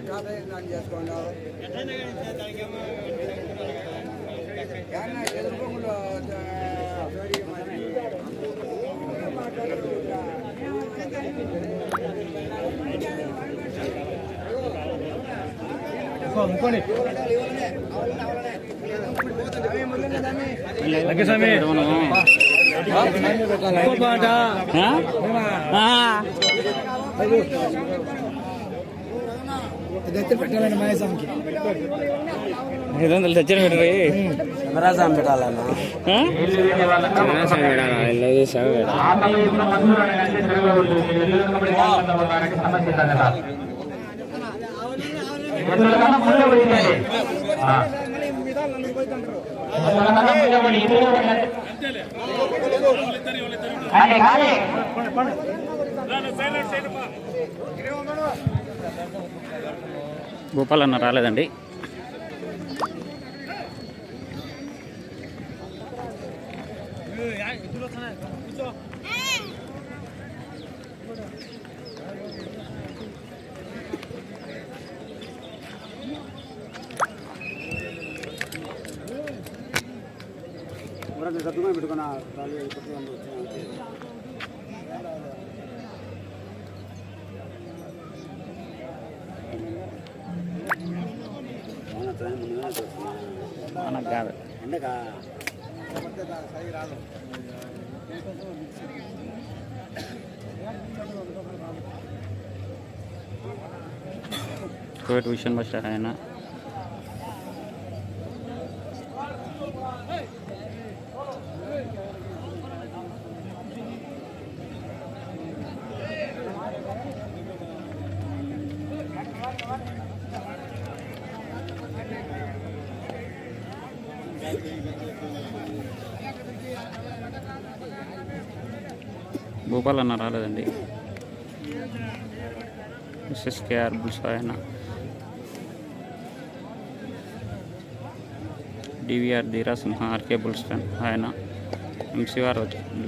కాత దాన్ని చేసుకున్నావు కానీ ఎదుర్కొంగులు పెట్టాలండి మహేశాంకి ఐదు వందలు తెచ్చిన పెట్టరు చంద్రాజాం పెట్టాలన్నా. భూపాల్ అన్న రాలేదండి. పెట్టుకున్నా ఎండగా. ఎండకా కోవిడ్ విషయం భూపాల్ అన్న రాలేదండి. ఎస్ఎస్కేఆర్ బుల్స్ ఆయన డివిఆర్ ధీరా సింహ ఆర్కే బుల్స్టన్ ఆయన. ఎంసీఆర్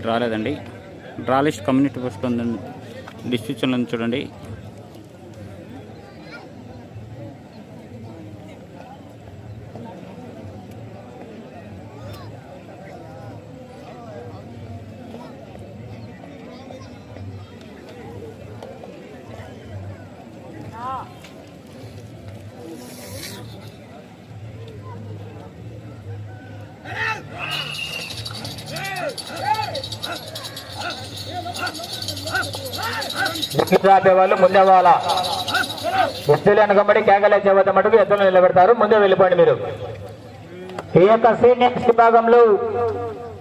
రాలేదండి. డ్రా లిస్ట్ కమ్యూనిటీ పోస్ట్ ఉందండి డిస్క్రిప్షన్లో ఉంది చూడండి. ఆపే వాళ్ళు ముందే వాళ్ళ ఎద్దులు వెనకబడి కేకలేసే వద్ద మటుకు ఎద్దులు నిలబెడతారు. ముందే వెళ్ళిపోండి మీరు. ఈ యొక్క సీనియర్స్ విభాగంలో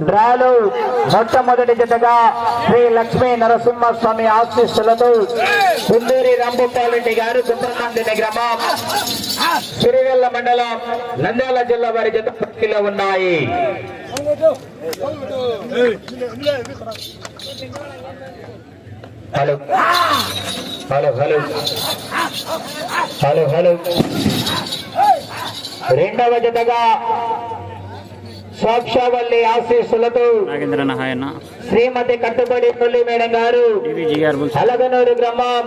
డ్రాలు మొట్టమొదటి జతగా శ్రీ లక్ష్మీ నరసింహస్వామి ఆశీస్సులతో కుందూరి రాంభూపాలరెడ్డి గారు సుబ్రహ్మణ్యుని గ్రామం సిరివెల్ల మండలం నంద్యాల జిల్లా వారి జత పోటీలో ఉన్నాయి. Hello. Hello hello. Hello hello. రెండవ జతగా సాక్షావల్లి ఆశీస్సులతో శ్రీమతి కట్టుబడి తొల్లి మేడం గారు అలగనూరు గ్రామం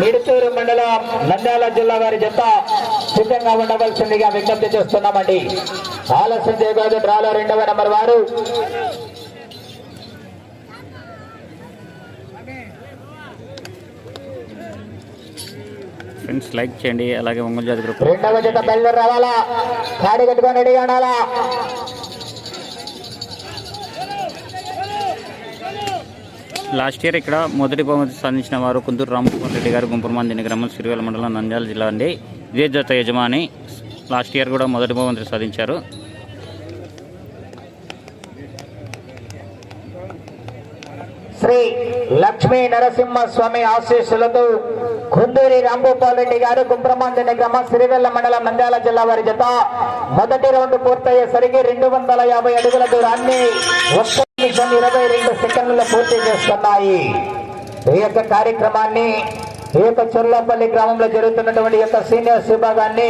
మిడుతూరు మండలం నంద్యాల జిల్లా వారి జత సిద్ధంగా ఉండవలసిందిగా విజ్ఞప్తి చేస్తున్నామండి. ఆలస్యం చేయకూడదు డ్రాలో రెండవ నెంబర్ వారు. ఫ్రెండ్స్ లైక్ చేయండి. అలాగే ఒంగోలు జాతి గ్రూప్. రెండవ జత బయలుదేరి రావాలా? కాడి కట్టుకొని రెడీగా ఉండాలా లాస్ట్ ఇయర్ ఇక్కడ మొదటి బహుమతి సాధించిన వారు కుందూరు రామకుమార్ రెడ్డి గారు గుంపురమందిని గ్రామం సిరివేల మండలం నంద్యాల జిల్లా అండి. ఇదే జత యజమాని. లాస్ట్ ఇయర్ కూడా మొదటి బహుమతి సాధించారు. శ్రీ లక్ష్మీ నరసింహ స్వామి ఆశీస్సులతో కుందూరి రాంభూపాల్ రెడ్డి గారు గుంప్రమాంజని గ్రామం సిరివెల్ల మండలం నంద్యాల జిల్లా వారి జత. మొదటి రౌండ్ పూర్తయ్యేసరికి రెండు వందల యాభై అడుగుల దూరాన్ని ఒక్క నిమిషం ఇరవై రెండు సెకండ్లలో పూర్తి చేస్తున్నాయి. ఈ యొక్క కార్యక్రమాన్ని ఈ యొక్క చెర్లపల్లి గ్రామంలో జరుగుతున్నటువంటి యొక్క సీనియర్స్ విభాగాన్ని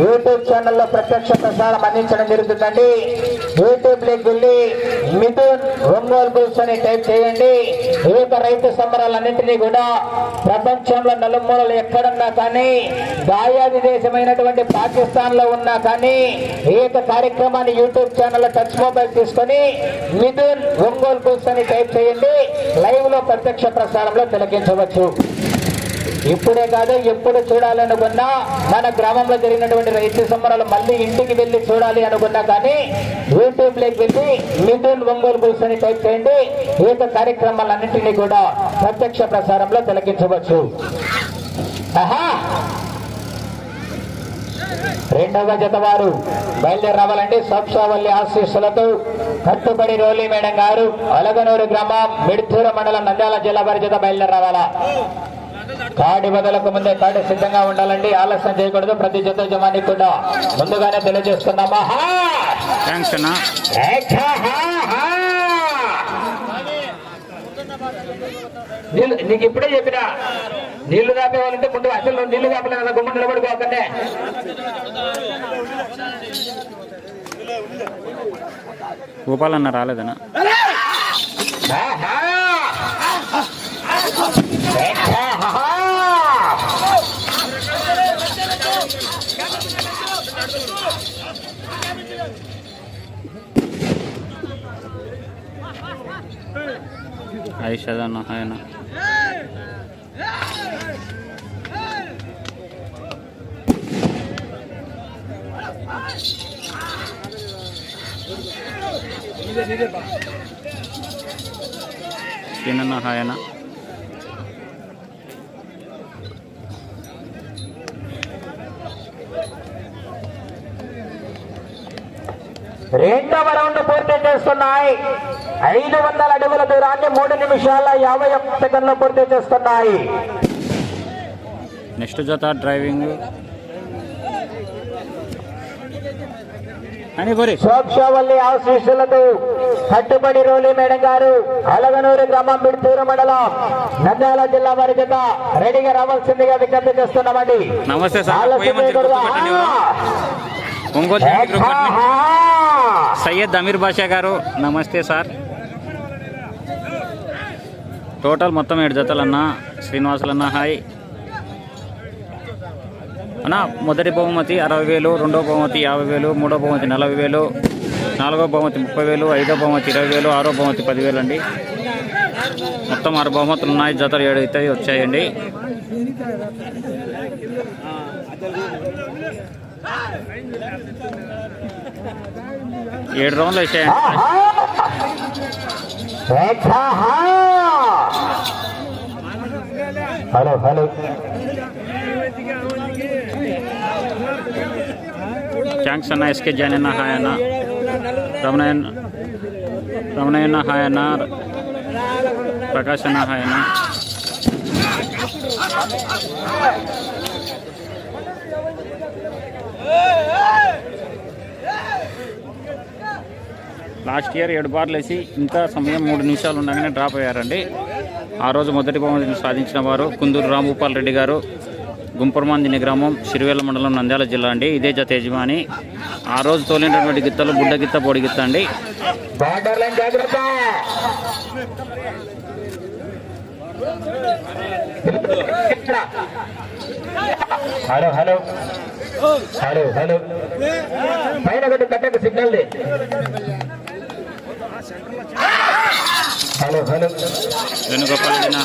యూట్యూబ్ ఛానల్లో ప్రత్యక్ష ప్రసారం అందించడం జరుగుతుందండి. యూట్యూబ్లోకి వెళ్ళి మిథున్ ఒంగోలు బుల్స్ అని టైప్ చేయండి. ఈ యొక్క రైతు సంబరాలన్నింటినీ కూడా ప్రపంచంలో నలుమూలలు ఎక్కడున్నా కానీ దాయాది దేశమైనటువంటి పాకిస్తాన్లో ఉన్నా కానీ ఈ యొక్క కార్యక్రమాన్ని యూట్యూబ్ ఛానల్లో టచ్ మొబైల్ తీసుకొని మిథున్ ఒంగోలు బుల్స్ అని టైప్ చేయండి. లైవ్లో ప్రత్యక్ష ప్రసారంలో తిలకించవచ్చు. ఇప్పుడే కాదు ఎప్పుడు చూడాలనుకున్నా మన గ్రామంలో జరిగినటువంటి రైతు సంబరాలు మళ్ళీ ఇంటికి వెళ్ళి చూడాలి అనుకున్నా కానీ యూట్యూబ్లోకి వెళ్ళి మిథున్ ఒంగోలు బుల్స్ అని టైప్ చేయండి. ఈ యొక్క కార్యక్రమాలన్నింటినీ కూడా ప్రత్యక్ష ప్రసారంలో తిలకించవచ్చు రెండవ జత వారు బయలుదేరి రావాలంటే సబ్సావల్లి ఆశీస్సులతో కట్టుబడి రోలి మేడం గారు అలగనూరు గ్రామం మిడ్తూరు మండలం నంద్యాల జిల్లా వారి జత బయలుదేరి రావాలా? కాడి బదులకు ముందే కాడి సిద్ధంగా ఉండాలండి. ఆలస్యం చేయకూడదు. ప్రతి జత యజమాని కూడా ముందుగానే తెలియజేస్తున్నామా నీకు ఇప్పుడే చెప్పినా? నీళ్ళు కాపేవాలంటే ముందు అసలు నీళ్ళు కాపలేదు కదా గుమ్మ నిలబడుకోకండి. గోపాల్ అన్న రాలేదనా ఐషద్ అన్న ఆయన. సీనన్న హాయ్ రెండవ రౌండ్ పూర్తి చేస్తున్నాయి. ఐదు వందల అడుగుల దూరాన్ని మూడు నిమిషాల యాభై ఒక్క సెకండ్లో పూర్తి చేస్తున్నాయి నెక్స్ట్ జత డ్రైవింగ్ సోక్షవల్లి ఆశీస్సులతో కట్టుబడి రోలి మేడం గారు అలగనూరు గ్రామం బిడ్తూరు మండలం నంద్యాల జిల్లా వారి జత రెడీగా రావాల్సిందిగా విజ్ఞప్తి చేస్తున్నామండి నమస్తే? ఒంగోలు సయ్యద్ అమీర్ బాషా గారు నమస్తే సార్ టోటల్ మొత్తం ఏడు జతలన్న శ్రీనివాసులన్న హాయ్. అన్న మొదటి బహుమతి అరవై వేలు రెండో బహుమతి యాభై వేలు మూడో బహుమతి నలభై వేలు నాలుగో బహుమతి ముప్పై వేలు ఐదో బహుమతి ఇరవై వేలు ఆరో బహుమతి పదివేలు అండి. మొత్తం ఆరు బహుమతులు ఉన్నాయి జతలు ఏడు అయితే వచ్చాయండి. ఏడు రౌండ్లు వచ్చాయండి హలో హలో. థ్యాంక్స్ అన్న ఎస్కే జానన్న హాయ్ అన్న. రమణయ్య రమణయ్య హాయ్ అన్న. ప్రకాష్ అన్న హాయ్ అన్న. లాస్ట్ ఇయర్ ఏడు బార్లు వేసి ఇంకా సమయం మూడు నిమిషాలు ఉండగానే డ్రాప్ అయ్యారండి. ఆ రోజు మొదటి బహుమతిని సాధించిన వారు కుందూరు రాంభూపాల్ రెడ్డి గారు గుంపరమందిని గ్రామం సిరివేల మండలం నంద్యాల జిల్లా అండి. ఇదే జత యజమాని. ఆ రోజు తోలినటువంటి గిత్తలు బుడ్డ గిత్త పొడి గిత్త అండి. Hello hello. Hello hello. పైన ఒకటి కట్టకు సిగ్నల్ వేణుగోపాల్ రెడ్డి!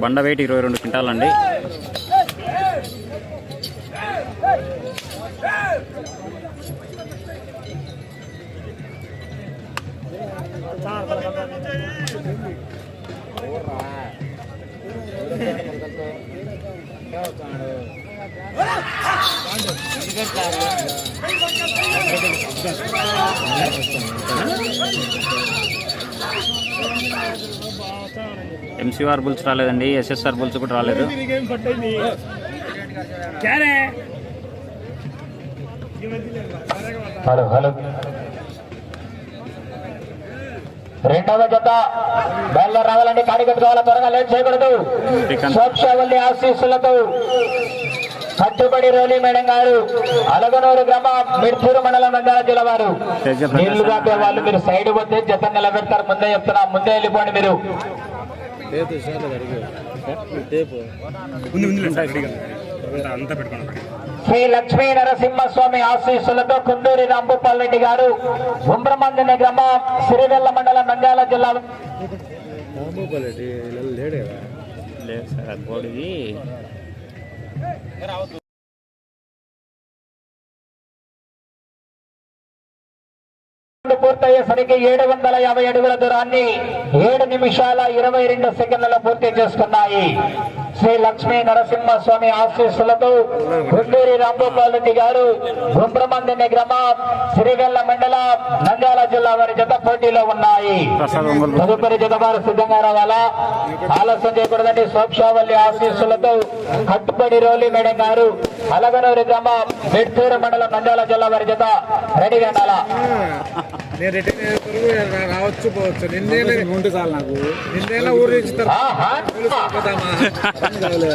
బండ వెయిట్ ఇరవై రెండు క్వింటాలండి ఎంసీఆర్ బుల్స్ రాలేదండి ఎస్ఎస్ఆర్ బుల్స్ కూడా రాలేదు. Hello hello. రెండవ జత. బయలుదేరి రావాలండి కాడి కట్టుకోవాలి? త్వరగా లేట్ చేయకూడదు. సోక్షవల్లి ఆశీస్సులతో కట్టుబడి రోలి మేడం గారు అలగనూరు గ్రామ మిడ్చూరు మండలం నంద్యాల జిల్లా వారు. నీళ్ళు కాపే వాళ్ళు మీరు సైడ్ పోతే జత నిలబెడతారు. ముందే చెప్తున్నా ముందే వెళ్ళిపోండి మీరు. శ్రీ లక్ష్మీ నరసింహస్వామి ఆశీస్సులతో కుందూరి రాంభూపాల్ రెడ్డి గారు ఉమ్రమందిని గ్రామం సిరివెల్ల మండలం నంద్యాల జిల్లా లేదు సార్ అది బోడిది పూర్తయ్యేసరికి ఏడు వందల యాభై అడుగుల దూరాన్ని ఏడు నిమిషాల ఇరవై రెండు సెకండ్లలో పూర్తి చేసుకున్నాయి. శ్రీ లక్ష్మీ నరసింహస్వామి ఆశీస్సులతో గుండూరి రాంభూపాల్ రెడ్డి గారు గుంబ్రమందిని గ్రామం సిరివెల్ల మండలం నంద్యాల జిల్లా వారి జత పోటీలో ఉన్నాయి. తదుపరి జతవారు సిద్ధంగా రావాలా? ఆలస్యం చేయకూడదండి. సోక్షావల్లి ఆశీస్సులతో కట్టుబడి రోలి మేడం గారు అలగనూరు గ్రామం మెడ్తూరు మండలం నంద్యాల జిల్లా వారి జత రెడీగా ఉండాలా? నేను రావచ్చు పోవచ్చు. నిన్నే ఉంటే చాలు నాకు. నిన్నేలా ఊరు నుంచి ఆహా.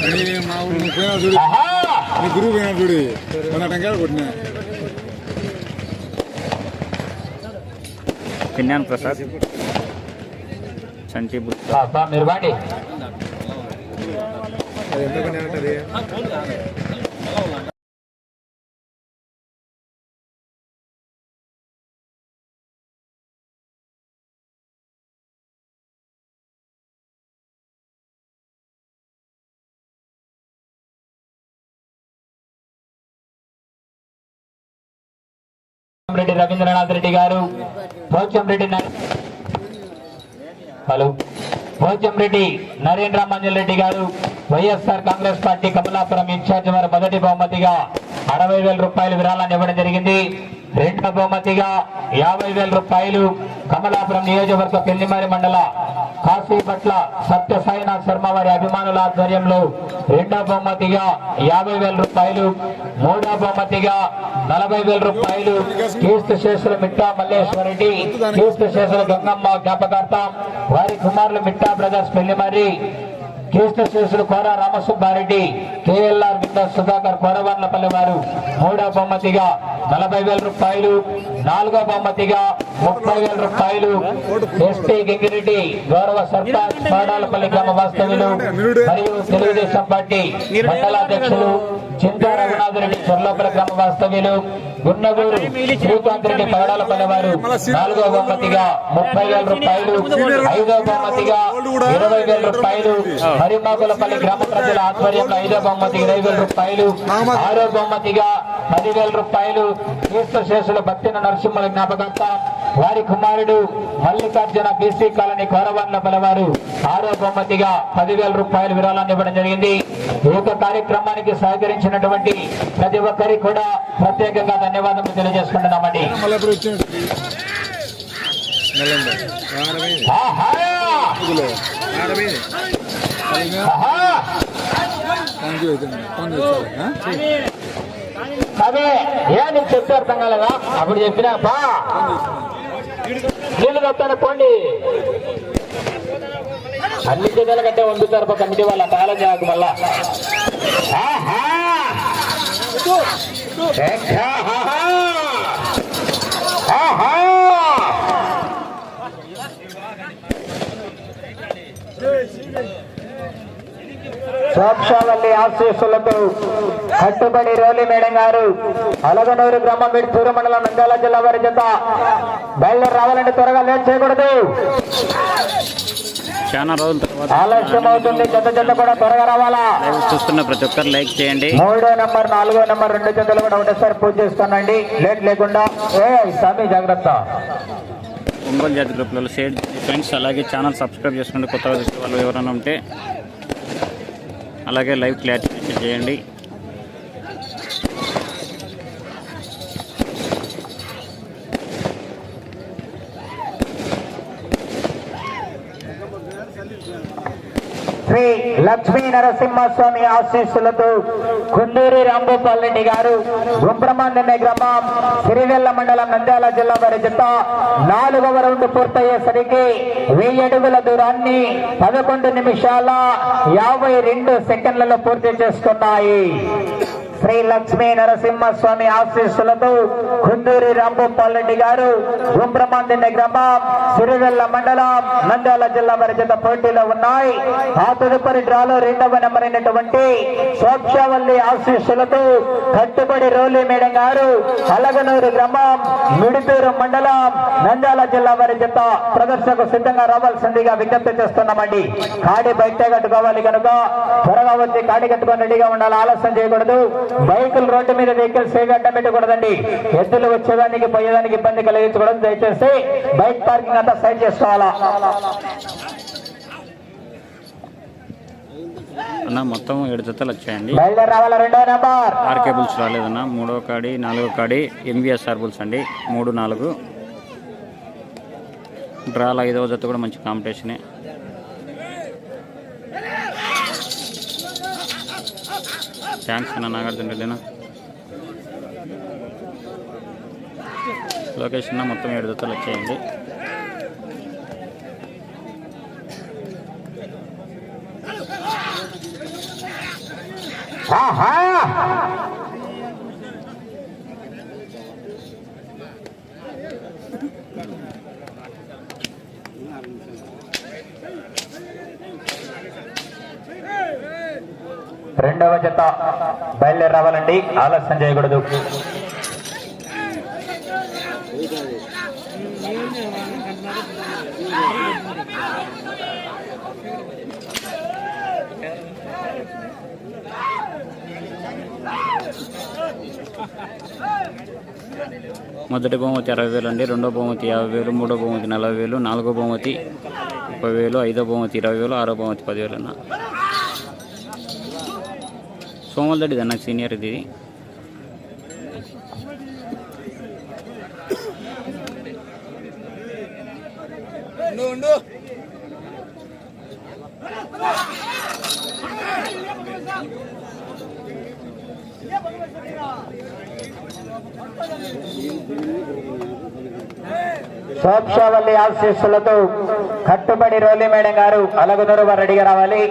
పోదామా మా ఊరు పోయినా చూడు ఆహా. నీ గురువు పోయినా చూడు మన టంకాయలు కొట్టినా తిన్నాను ప్రసాద్ చంటి బుల్ అబ్బా, మీరు Reddy Ravindranath Reddy garu. Pochamreddy hello. Pochamreddy Narendra Manjal Reddy garu. YSR Congress party Kamalapuram incharge వారు మొదటి బహుమతిగా అరవై వేల రూపాయలు విరాళాన్ని ఇవ్వడం జరిగింది. రెండవ బహుమతిగా యాభై వేల రూపాయలు కమలాపురం నియోజకవర్గ పెళ్ళిమారి మండల కాశీపట్ల సత్య సాయినాథ్ శర్మ వారి అభిమానుల ఆధ్వర్యంలో రెండో బహుమతిగా యాభై వేల రూపాయలు మూడో బహుమతిగా నలభై వేల రూపాయలు కీర్తిశేషులు మిట్టా మల్లేశ్వరరెడ్డి కీర్తి శేషులు గంగమ్మ జ్ఞాపకర్త వారి కుమారులు మిట్టా బ్రదర్స్ పెళ్ళిమర్రి కీర్తిశేషులు కోర రామసుబ్బారెడ్డి కేఎల్ఆర్ వింద సుధాకర్ కోరవర్లపల్లి వారు మూడో బహుమతిగా నలభై వేల రూపాయలు నాలుగో బహుమతిగా ముప్పై వేల రూపాయలు ఎస్టీ గింగిరెడ్డి గౌరవ సర్పంచ్ పాడాలపల్లి గ్రామ వాస్తవ్యులు మరియు తెలుగుదేశం పార్టీ మండలాధ్యక్షులు చింతా రఘునాథ్ రెడ్డి చొర్లోపల గ్రామ వాస్తవ్యులు గున్నగూరు శ్రీకాంత్ రెడ్డి పగడాలపల్లి వారు నాలుగో బహుమతిగా ముప్పై వేల రూపాయలు ఐదో బహుమతిగా ఇరవై వేల రూపాయలు. హరిమాకులపల్లి గ్రామ ప్రజల ఆధ్వర్యంలో ఐదో బహుమతి ఇరవై వేల రూపాయలు ఆరో బహుమతిగా పదివేల రూపాయలు. కీర్త శేషుల భక్తిన నరసింహల జ్ఞాపకార్థం వారి కుమారుడు మల్లికార్జున బీసీ కాలనీ కోరవన్ల పలవారు. ఆరో బహుమతిగా పదివేల రూపాయలు విరాళాన్ని ఇవ్వడం జరిగింది. ఈ యొక్క కార్యక్రమానికి సహకరించినటువంటి ప్రతి ఒక్కరికి కూడా ప్రత్యేకంగా ధన్యవాదాలు తెలియజేసుకుంటున్నామండి! థ్యాంక్ యూ అదే ఏ నీకు చెప్తే అర్థం కాలేదా? అప్పుడు చెప్పినా బా నీళ్ళు కట్టాను పోండి. అన్ని జిల్లాల కంటే వండుతారు కమిటీ వాళ్ళ కాలం చేయకు మళ్ళా! ఆహా! ఆహా! సోక్షావల్లి ఆశీస్సులతో కట్టుబడి రోలి మేడం గారు అలగనూరు గ్రామం మిడ్పూరు మండలం నంద్యాల జిల్లా వారి జత బయలుదేరి రావాలంటే త్వరగా లేట్ చేయకూడదు. చాలా రోజుల తర్వాత ఆలస్యం అవుతుంది జత జత కూడా త్వరగా రావాలా? చూస్తున్న ప్రతి ఒక్కరు లైక్ చేయండి. మూడో నంబర్ నాలుగో నంబర్ రెండు జతలు కూడా ఒకటేసారి పూజ చేసుకోనండి. లేట్ లేకుండా ఏ స్వామి జాగ్రత్త. ఒంగోలు జాతి గ్రూప్లలో షేర్ ఫ్రెండ్స్ అలాగే ఛానల్ సబ్స్క్రైబ్ చేసుకోండి కొత్తగా చూసే వాళ్ళు ఎవరైనా ఉంటే అలాగే లైవ్ క్లారిఫికేషన్ చేయండి శ్రీ లక్ష్మీ నరసింహస్వామి ఆశీస్సులతో కుందూరి రాంభూపాల్ గారు గుంప్రమాందనే గ్రామం సిరివెల్ల మండలం నంద్యాల జిల్లా వారి జత నాలుగవ రౌండ్ పూర్తయ్యేసరికి వెయ్యి అడుగుల దూరాన్ని పదకొండు నిమిషాల యాభై రెండు సెకండ్లలో పూర్తి చేసుకున్నాయి. శ్రీ లక్ష్మీ నరసింహస్వామి ఆశీస్సులతో కుందూరి రాంభూపాల్ గారు గుంప్రమాందిన గ్రామం సిరివెల్ల మండలం నంద్యాల జిల్లా వారి జత పోటీలో ఉన్నాయి. ఆ తదుపరి డ్రాలో రెండవ నెంబర్ అయినటువంటి సోక్షవల్లి ఆశీస్సులతో కట్టుబడి రోలి మేడం గారు అలగనూరు గ్రామం మిడితూరు మండలం నంద్యాల జిల్లా వారి జత ప్రదర్శనకు సిద్ధంగా రావాల్సిందిగా విజ్ఞప్తి చేస్తున్నామండి. కాడి బయట కట్టుకోవాలి కనుక త్వరగా వచ్చి కాడి కట్టుకొని రెడీగా ఉండాలి ఆలస్యం చేయకూడదు. బైకులు రోడ్డు మీద వెహికల్స్ ఏవి అడ్డం పెట్టకూడదండి. ఎద్దులు వచ్చేదానికి పోయేదానికి ఇబ్బంది కలిగించకూడదు. దయచేసి బైక్ పార్కింగ్ అంతా సైడ్ చేసుకోవాలా? అన్న మొత్తం ఏడు జతలు వచ్చాయండి. ఆర్కే బుల్స్ రాలేదన్న. మూడో కాడి నాలుగో కాడి ఎంవిఎస్ఆర్ బుల్స్ అండి. మూడు నాలుగు. డ్రాల ఐదవ జత కూడా మంచి కాంపిటీషనే. థ్యాంక్స్ అన్న నాగార్జున రెడ్డినా? లొకేషన్ మొత్తం ఏడు జతలు వచ్చాయండి. ఆహా! రెండవ జత బయలుదేరి రావాలండి ఆలస్యం చేయకూడదు. మొదటి బహుమతి అరవై వేలు అండి. రెండో బహుమతి యాభై వేలు మూడో బహుమతి నలభై వేలు నాలుగో బహుమతి ముప్పై వేలు ఐదో బహుమతి ఇరవై వేలు ఆరో బహుమతి పదివేలు అన్న. సోమల్దడిది అన్న సీనియర్ ఇది. సోక్షవల్లి ఆశీస్సులతో కట్టుబడి రోలి మేడం గారు అలగునూరు వారు రెడీగా రావాలి.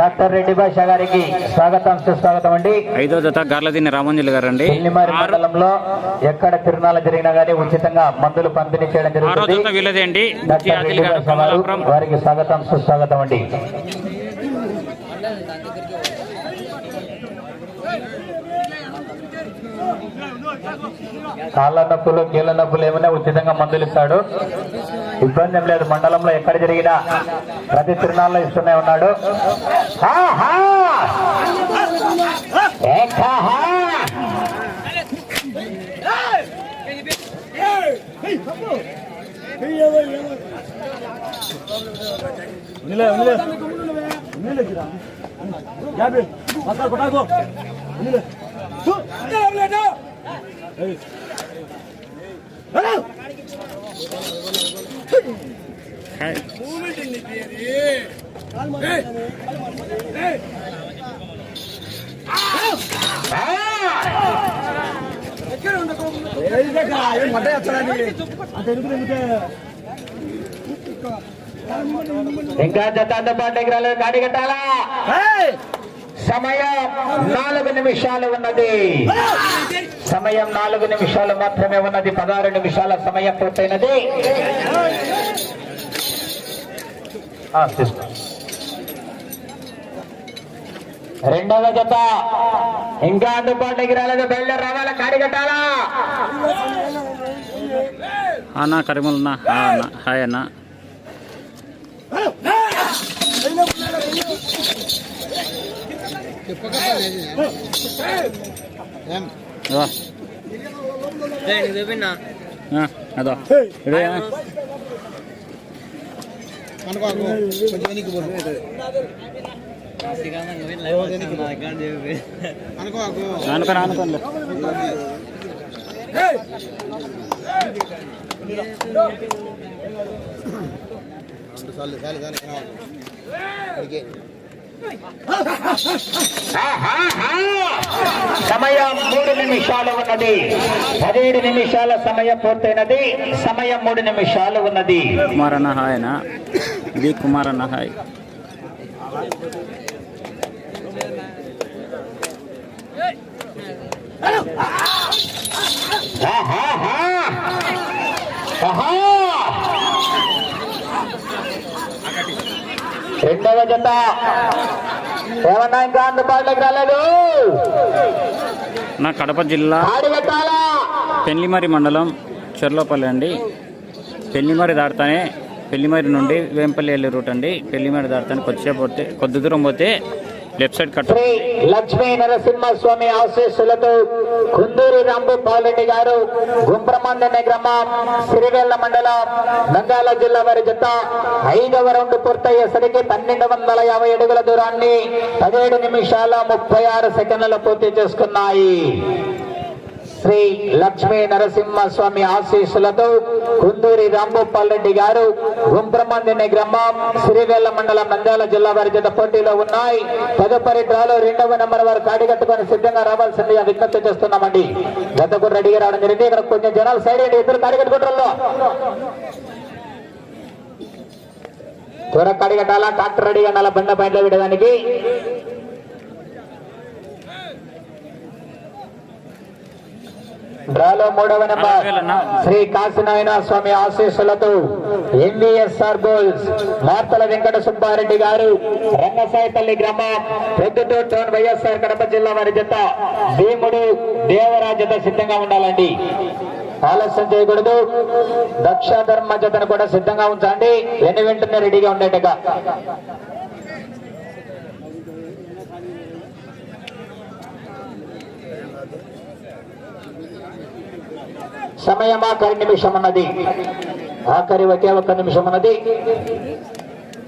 డాక్టర్ రెడ్డి భాష గారికి స్వాగతం సుస్వాగతం అండి. ఐదో జత గార్లదిని రామంజలి గారు అండి మండలంలో ఎక్కడ తిరునాళ్ళ జరిగినా గానీ ఉచితంగా మందులు పంపిణీ చేయడం జరుగుతుంది. వారికి స్వాగతం సుస్వాగతం అండి. కాళ్ళ నొప్పులు కీళ్ళ నొప్పులు ఏమైనా ఉచితంగా మందులు ఇస్తాడు? ఇబ్బంది ఏం లేదు. మండలంలో ఎక్కడ జరిగినా ప్రతి తిరునాళ్ళలో ఇస్తూనే ఉన్నాడు. ఆహా! ఏకాహా! హాయ్. ఇంకా జత అందుబాటులోకి రాలేదు గాడి కట్టాలా సమయం నాలుగు నిమిషాలు ఉన్నది సమయం నాలుగు నిమిషాలు మాత్రమే ఉన్నది పదహారు నిమిషాల సమయం పూర్తయినది. రెండవ జత ఇంకా అందుబాటులోకి రాలేదు బయలుదేరి రావాలా గాడి కట్టాలా అన్న కరిమల్ అన్న హాయ్ అన్న అదో ఇడే. అనుకోని అనుకోనిలే చాలు చాలు చాలు సమయం మూడు నిమిషాలు ఉన్నది పదిహేడు నిమిషాల సమయం పూర్తయినది సమయం మూడు నిమిషాలు ఉన్నది కుమార్ అన్న హాయ్ అన్న వి కుమార్ అన్న హాయ్ ఆహాహా. ఆహా. రెండవ జత ఏమన్నా ఇంకా అందుబాటులోకి రాలేదు? నా కడప జిల్లా పెళ్ళిమరి మండలం చెర్లోపల్లి అండి. పెళ్ళిమరి దాటుతానే పెళ్ళిమరి నుండి వేంపల్లి వెళ్ళే రూట్ అండి. పెళ్ళిమరి దాటుతానే కొద్దిసేపు పోతే కొద్ది దూరం పోతే left side cut. Sri Lakshmi Narasimhaswamy ఆశీస్సులతో కుందూరి రాంభూపాలరెడ్డి గారు గుంప్రమందనే గ్రామం సిరివెల్ల మండలం నంద్యాల జిల్లా వారి జత ఐదవ రౌండ్ పూర్తయ్యేసరికి పన్నెండు వందల యాభై అడుగుల దూరాన్ని పదిహేడు నిమిషాల ముప్పై ఆరు సెకండ్లలో పూర్తి చేసుకున్నాయి. శ్రీ లక్ష్మీ నరసింహస్వామి ఆశీస్సులతో కుందూరి రాంభూపాల్ రెడ్డి గారు గుంప్రమందిని గ్రామం శ్రీవేళ్ళ మండలం నంద్యాల జిల్లా వారి జత పోటీలో ఉన్నాయి. తదుపరి డ్రాలో రెండవ నెంబర్ వారు కాడి కట్టుకొని సిద్ధంగా రావాల్సిందిగా విజ్ఞప్తి చేస్తున్నామండి. గత కూడా రెడీగా రావడం జరిగింది. ఇక్కడ కొంచెం జనాలు సైడ్ అండి ఇద్దరు కాడిగట్టుకుంటారు త్వర కడిగట్టాలా ట్రాక్టర్ రెడీగా ఉండాలా? బండ పైన విడడానికి డ్రాలో మూడవ నెంబర్. శ్రీ కాశీనారాయణ స్వామి ఆశీస్సులతో ఎంవిఎస్ఆర్ బోల్స్ మార్తల వెంకట సుబ్బారెడ్డి గారు రంగసాయిపల్లి గ్రామం పెద్దతో టోన్ వైఎస్ఆర్ కడప జిల్లా వారి జత భీముడు దేవరాజ్ జత సిద్ధంగా ఉండాలండి. ఆలస్యం చేయకూడదు. దక్ష ధర్మ జతను కూడా సిద్ధంగా ఉంచండి. ఎన్ని వెంటనే రెడీగా ఉండేట్టుగా సమయం ఆఖరి నిమిషం ఉన్నది ఆఖరి ఒకే ఒక్క నిమిషం ఉన్నది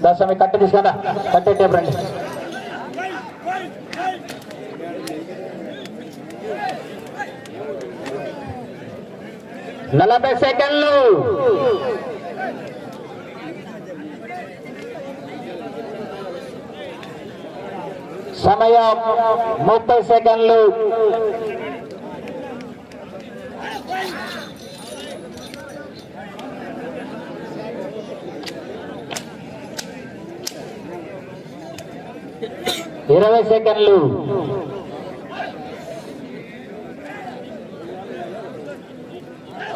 దశమి కట్ట తీసుకురా కట్టేటే రండి నలభై సెకండ్లు. సమయం ముప్పై సెకండ్లు. ఇరవై సెకండ్లు.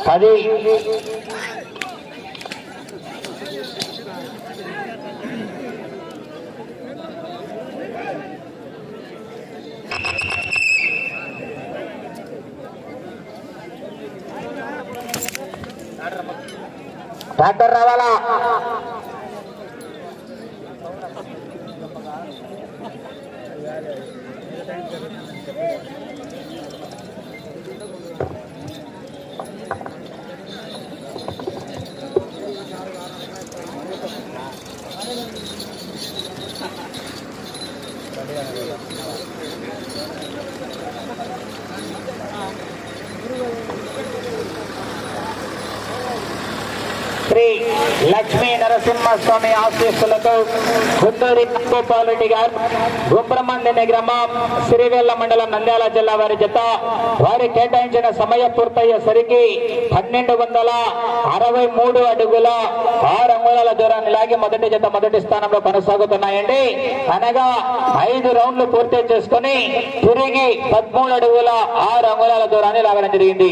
పది. ట్రాక్టర్ రావాలా? இருபது శ్రీ లక్ష్మీ నరసింహస్వామి ఆశీస్సులతో గుంటూరి గోపాలరెడ్డి గారు గుంబ్రమందిని గ్రామం సిరివెల్ల మండలం నంద్యాల జిల్లా వారి జత వారి కేటాయించిన సమయ పూర్తయ్యేసరికి పన్నెండు వందల అరవై మూడు అడుగుల ఆరు అంగుళాల దూరాన్ని లాగి మొదటి జత మొదటి స్థానంలో కొనసాగుతున్నాయండి. అనగా ఐదు రౌండ్లు పూర్తి చేసుకొని తిరిగి పదమూడు అడుగుల ఆరు అంగుళాల దూరాన్ని లాగడం జరిగింది.